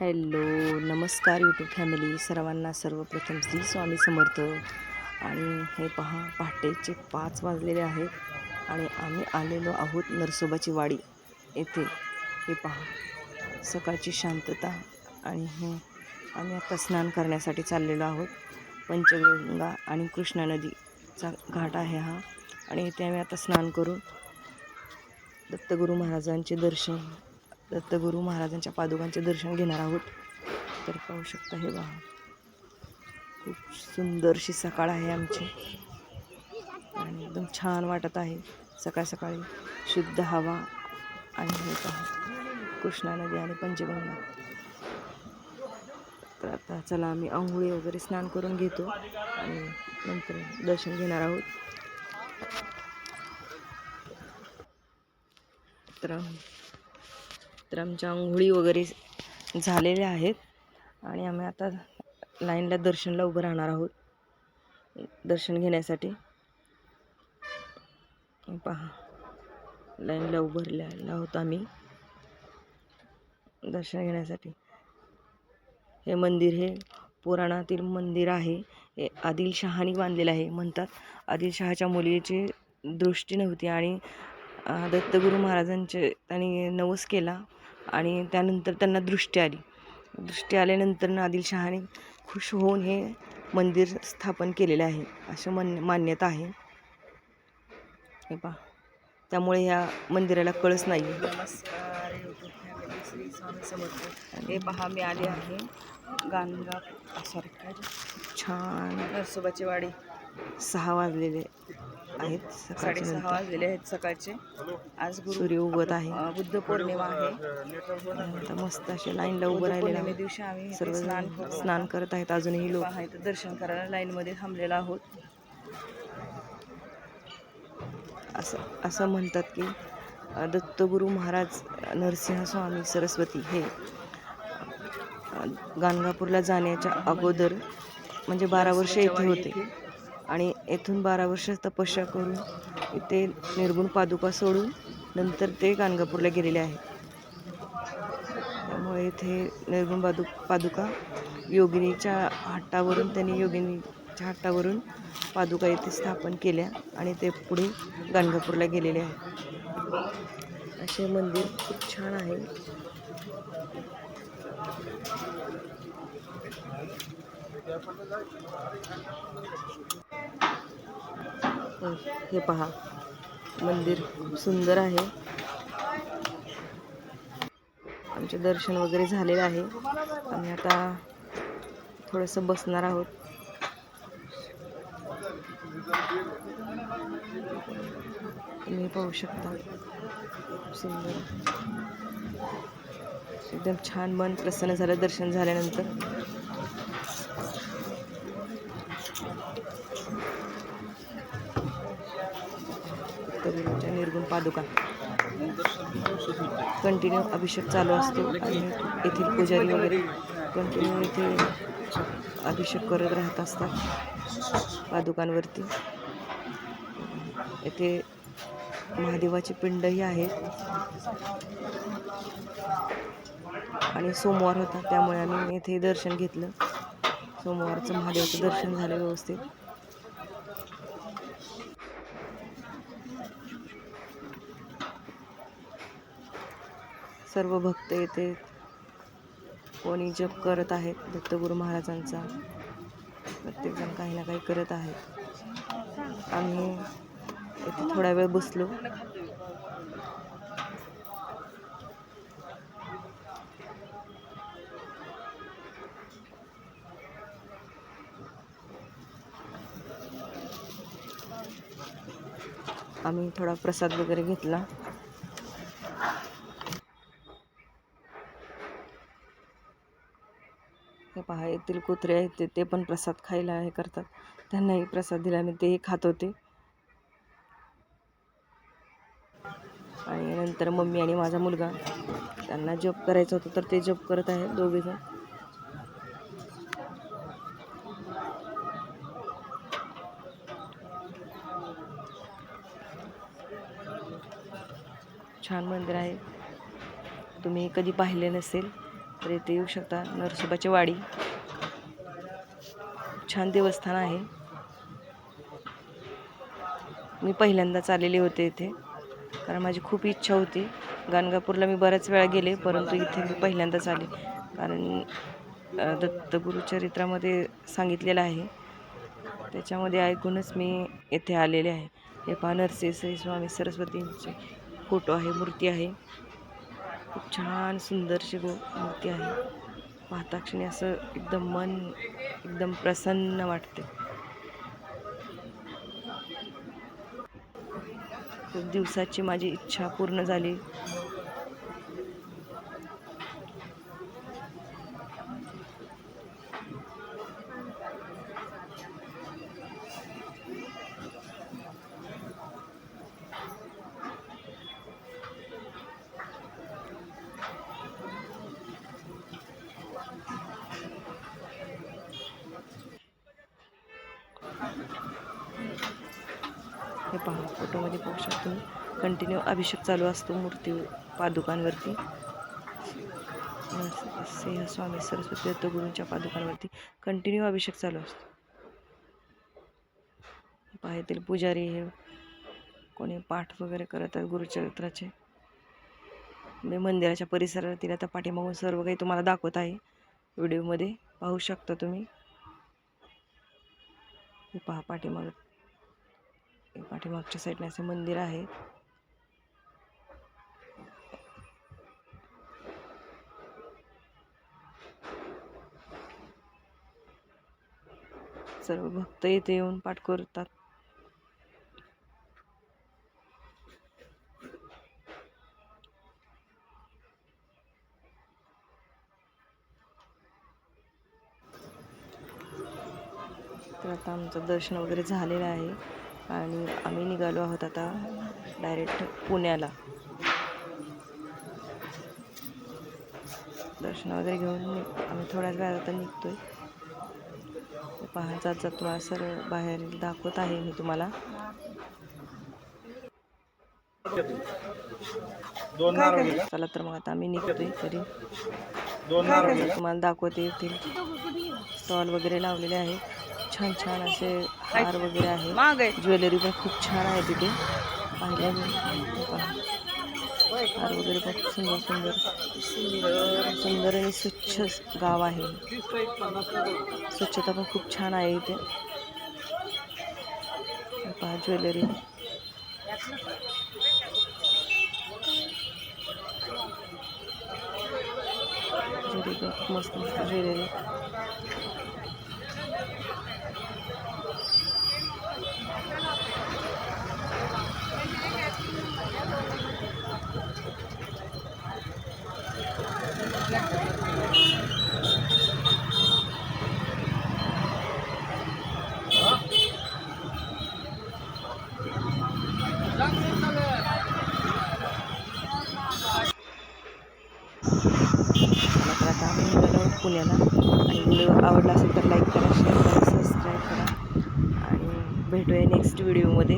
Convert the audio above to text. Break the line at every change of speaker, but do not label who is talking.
Hello नमस्कार YouTube family सर्वांना सर्वप्रथम श्री स्वामी समर्थ. आणि हे पहा पहाटेचे पाच वाजलेले आहेत आणि आम्ही आलेलो आहोत नरसोबाची वाडी येथे. हे पहा सकाळची शांतता आणि हे आम्ही आता स्नान करण्यासाठी चाललेलो आहोत. पंचगंगा आणि कृष्णा नदीचा घाट आहे हा. आणि इथे आम्ही आता स्नान करून दत्तगुरू महाराजांचे दर्शन दत्तगुरू महाराजांच्या पादुकांचे दर्शन घेणार आहोत. तर पाहू शकता हे बघा. खूप सुंदरशी सकाळ आहे आमची. आणि एकदम छान वाटत आहे. सकाळ सकाळी शुद्ध हवा आणि हे पहा कृष्णा नदी आणि पंचगंगा. तर आता चला आम्ही आंघोळी वगैरे स्नान करून घेतो आणि नंतर दर्शन घेणार आहोत. तर तर आमच्या आंघोळी वगैरे झालेल्या आहेत. आणि आम्ही आता लाईनला दर्शनला उभं राहणार आहोत. दर्शन घेण्यासाठी. पहा. लाईनला उभारलेला आहोत आम्ही. दर्शन घेण्यासाठी. हे मंदिर हे पुराणातील मंदिर आहे. हे आदिलशहानी बांधलेलं आहे म्हणतात. आदिलशहाच्या मुलीची दृष्टी नव्हती आणि दत्तगुरू महाराजांचे त्यांनी नवस केला आणि त्यानंतर त्यांना दृष्टी आली. दृष्टी आल्यानंतर आदिलशहाने खुश होऊन हे मंदिर स्थापन केलेले आहे अशी मन मान्यता आहे. हे पहा. त्यामुळे या मंदिराला कळस नाही नमस्कार. यूट्यूब फॅमिली श्री स्वामी समर्थ हे पहा मी आले आहे गाणगा सॉरी काय छान. नरसोबाची वाडी. सहा वाजलेले आहेत सकाळचे
साडेसहा वाजलेले आहेत सकाळचे. आज
सूर्य उगवत आहे.
बुद्ध पौर्णिमा आहे.
मस्त असे लाईनला उभं राहिलेले
पौर्णिमे
आहे.
दिवशी आम्ही
सर्व
स्नान करतो.
स्नान करत आहेत. अजूनही लोक
इथं दर्शन करायला लाईन मध्ये थांबलेलो आहोत.
असं असं म्हणतात की दत्तगुरू महाराज नरसिंह स्वामी सरस्वती हे गाणगापूरला जाण्याच्या अगोदर म्हणजे बारा वर्ष येथे होते. आणि येथून बारा वर्ष तपस्या करून इथे निर्गुण पादुका सोडून नंतर ते गाणगापूरला गेलेले आहे त्यामुळे इथे निर्गुण पादु पादुका योगिनीच्या हट्टावरून त्यांनी योगिनीच्या हट्टावरून पादुका येथे स्थापन केल्या आणि ते पुढे गाणगापूरला गेलेले आहे असे मंदिर खूप छान आहे. हे पहा. मंदिर खूप सुंदर आहे. आमचे दर्शन वगैरे झालेले आहे. आम्ही आता थोडंसं बसणार आहोत. तुम्ही पाहू शकता. सुंदर. एकदम छान मन प्रसन्न झालं दर्शन झाल्यानंतर. दत्तगुरूंच्या निर्गुण पादुका. कंटिन्यू अभिषेक चालू असतो आणि येथील पुजारी वगैरे कंटिन्यू इथे अभिषेक करत राहत असतात पादुकांवरती. येथे महादेवाचे पिंडही आहेत आणि सोमवार होता त्यामुळे आम्ही येथे दर्शन घेतलं. सोमवारचं महादेवाचं दर्शन झालं व्यवस्थित. सर्व भक्त येथे कोणी जप करत आहेत दत्तगुरू महाराजांचा. प्रत्येकजण काही ना काही करत आहेत. आम्ही इथे थोडा वेळ बसलो. आम्ही थोडा प्रसाद वगैरे घेतला. हे पहा येथील कुत्रे आहेत ते ते पण प्रसाद खायला हे करतात. त्यांनाही प्रसाद दिला मी तेही खात होते. आणि नंतर मम्मी आणि माझा मुलगा त्यांना जप करायचं होतं तर ते जप करत आहेत दोघेजण. छान मंदिर आहे. तुम्ही कधी पाहिले नसेल? तर इथे येऊ शकता नरसोबाची वाडी. छान देवस्थान आहे. मी पहिल्यांदाच आलेले होते इथे कारण माझी खूप इच्छा होती. गाणगापूरला मी बऱ्याच वेळा गेले परंतु इथे मी पहिल्यांदाच आले. कारण दत्तगुरुचरित्रामध्ये चरित्रामध्ये सांगितलेलं आहे. त्याच्यामध्ये ऐकूनच मी येथे आलेले आहे. हे पहा नरसिंह श्री स्वामी सरस्वतींचे फोटो आहे मूर्ती आहे. खूप छान सुंदरशी गो मूर्ती आहे. पाहता क्षणी असं एकदम मन एकदम प्रसन्न वाटते. खूप दिवसाची माझी इच्छा पूर्ण झाली. पहा फोटोमध्ये पाहू शकतो कंटिन्यू अभिषेक चालू असतो मूर्ती पादुकांवरती. सिंह स्वामी सरस्वती दत्तगुरूंच्या पादुकांवरती कंटिन्यू अभिषेक चालू असतो. पहा पुजारी हे कोणी पाठ वगैरे करत आहेत गुरुचरित्राचे. मी मंदिराच्या परिसरातील आता पाठीमागून सर्व काही तुम्हाला दाखवत आहे. व्हिडिओमध्ये पाहू शकता तुम्ही. हे पहा पाठीमाग पाठीमागच्या साईडने असे मंदिर आहे. सर्व भक्त येथे येऊन पाठ करतात. तर आता आमचं दर्शन वगैरे झालेलं आहे. आणि आम्ही निघालो आहोत आता डायरेक्ट पुण्याला. दर्शन वगैरे घेऊन आम्ही थोड्याच वेळात आता निघतोय. पहा जात जात तुम्हाला सर्व बाहेर दाखवत आहे मी तुम्हाला. चला तर मग आता आम्ही निघतोय तरी. तुम्हाला दाखवते येथील स्टॉल वगैरे लावलेले आहेत. छान छान असे हार वगैरे आहे. ज्वेलरी पण खूप छान आहे तिथे. हार वगैरे पण खूप सुंदर सुंदर. सुंदर सुंदर आणि स्वच्छ गाव आहे. स्वच्छता पण खूप छान आहे इथे. पहा ज्वेलरी. ज्वेलरी खूप मस्त मस्त ज्वेलरी. पुण्याला. आणि व्हिडिओ आवडला असेल तर लाईक करा शेअर करा सबस्क्राईब करा. आणि भेटूया नेक्स्ट व्हिडिओमध्ये